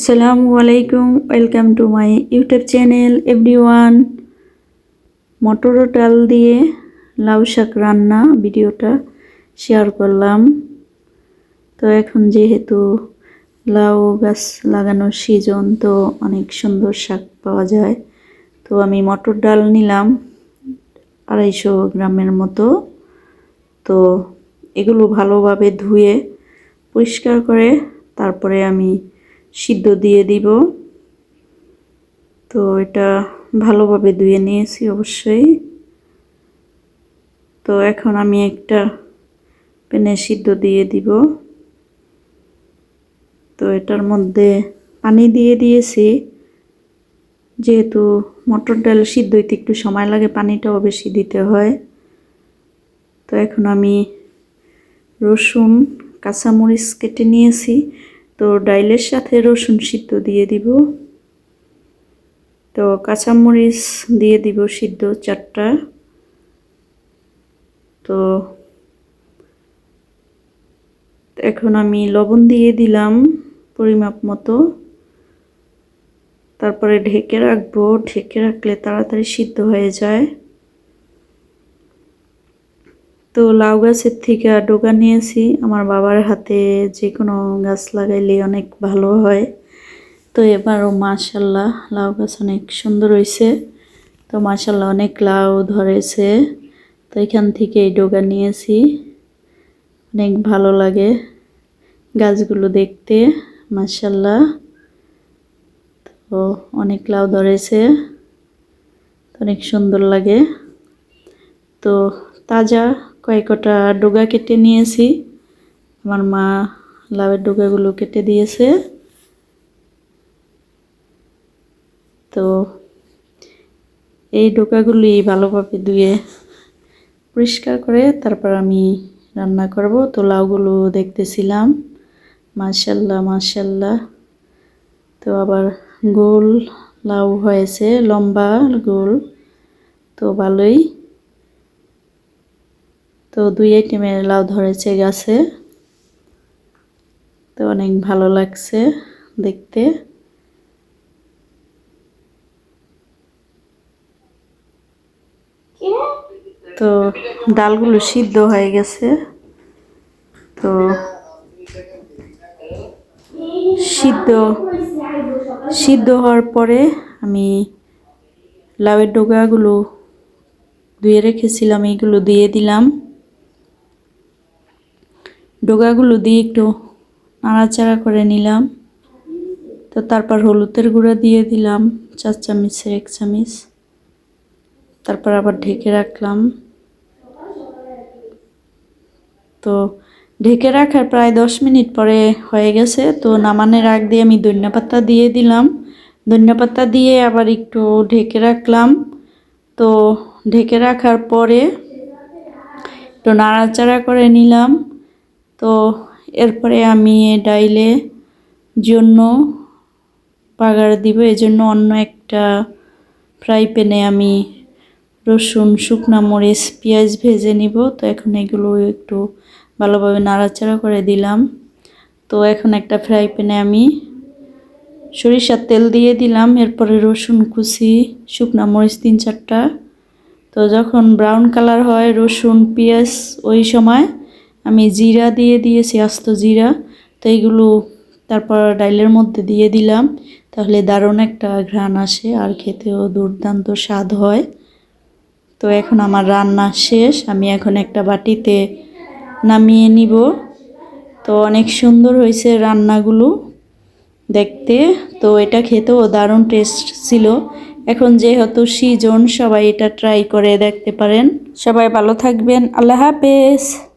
আসসালামু আলাইকুম, welcome to my YouTube channel everyone. মটর ও ডাল দিয়ে লাউ শাক রান্না ভিডিওটা শেয়ার করলাম। তো এখন যেহেতু লাউ গাছ লাগানোর সিজন, তো অনেক সুন্দর শাক পাওয়া যায়। তো আমি মটর ডাল নিলাম আড়াইশো গ্রামের মতো। তো এগুলো ভালোভাবে ধুয়ে পরিষ্কার করে তারপরে আমি সিদ্ধ দিয়ে দিব। তো এটা ভালোভাবে ধুয়ে নিয়েছি অবশ্যই। তো এখন আমি একটা পেনে সিদ্ধ দিয়ে দিব। তো এটার মধ্যে পানি দিয়ে দিয়েছি। যেহেতু মটর ডাল সিদ্ধ হইতে একটু সময় লাগে, পানিটাও বেশি দিতে হয়। তো এখন আমি রসুন, কাঁচামরিচ কেটে নিয়েছি। তো ডাইলের সাথে রসুন সিদ্ধ দিয়ে দিব। তো কাঁচামরিচ দিয়ে দিব সিদ্ধ চারটা। তো এখন আমি লবণ দিয়ে দিলাম পরিমাপ মতো। তারপরে ঢেকে রাখব। ঢেকে রাখলে তাড়াতাড়ি সিদ্ধ হয়ে যায়। তো লাউ গাছের থেকে ডোকা নিয়েছি আমার বাবার হাতে যে কোনো গাছ লাগাইলে অনেক ভালো হয়। তো এবারও মাশাল্লাহ লাউ গাছ অনেক সুন্দর হয়েছে তো মাশাল্লাহ অনেক লাউ ধরেছে। তো এখান থেকে এই ডোকা নিয়েছি অনেক ভালো লাগে গাছগুলো দেখতে মাশাল্লাহ তো অনেক লাউ ধরেছে। অনেক সুন্দর লাগে। তো তাজা কয়েকটা ডোগা কেটে নিয়েছি। আমার মা লাউয়ের ডোগাগুলো কেটে দিয়েছে। তো এই ডোকাগুলি ভালোভাবে ধুয়ে পরিষ্কার করে তারপর আমি রান্না করব। তো লাউগুলো দেখতেছিলাম। মাশাল্লাহ মাশাল্লাহ তো আবার গোল লাউ হয়েছে, লম্বা গোল। তো ভালোই। তো দুই আইটেমের লাউ ধরেছে গাছে। তো অনেক ভালো লাগছে দেখতে। তো ডালগুলো সিদ্ধ হয়ে গেছে। তো সিদ্ধ সিদ্ধ হওয়ার পরে আমি লাউয়ের ডোগাগুলো ধুয়ে রেখেছিলাম এইগুলো দিয়ে দিলাম। ডোগাগুলো দিয়ে একটু নাড়াচাড়া করে নিলাম। তো তারপর হলুদের গুঁড়া দিয়ে দিলাম, চার চামচের এক চামচ। তারপর আবার ঢেকে রাখলাম। তো ঢেকে রাখার প্রায় দশ মিনিট পরে হয়ে গেছে। তো নামানের আগ দিয়ে আমি ধন্যপাতা দিয়ে দিলাম। ধন্যপাতা দিয়ে আবার একটু ঢেকে রাখলাম। তো ঢেকে রাখার পরে একটু নাড়াচাড়া করে নিলাম। তো এরপরে আমি ডাইলে জন্য বাগার দিব। এজন্য অন্য একটা ফ্রাই প্যানে আমি রসুন, শুকনা মরিচ, পেঁয়াজ ভেজে নিব। তো এখন এগুলো একটু ভালোভাবে নাড়াচাড়া করে দিলাম। তো এখন একটা ফ্রাই প্যানে আমি সরিষার তেল দিয়ে দিলাম। এরপরে রসুন কুচি, শুকনা মরিচ তিন চারটা। তো যখন ব্রাউন কালার হয়, রসুন, পেঁয়াজ ওই সময় আমি জিরা দিয়ে দিয়েছি, আস্ত জিরা। তো এইগুলো তারপর ডাইলের মধ্যে দিয়ে দিলাম। তাহলে দারুণ একটা ঘ্রাণ আসে, আর খেতেও দুর্দান্ত স্বাদ হয়। তো এখন আমার রান্না শেষ। আমি এখন একটা বাটিতে নামিয়ে নিব। তো অনেক সুন্দর হয়েছে রান্নাগুলো দেখতে। তো এটা খেতেও দারুণ টেস্ট ছিল। এখন যেহেতু সিজন সবাই এটা ট্রাই করে দেখতে পারেন। সবাই ভালো থাকবেন। আল্লাহ হাফেজ।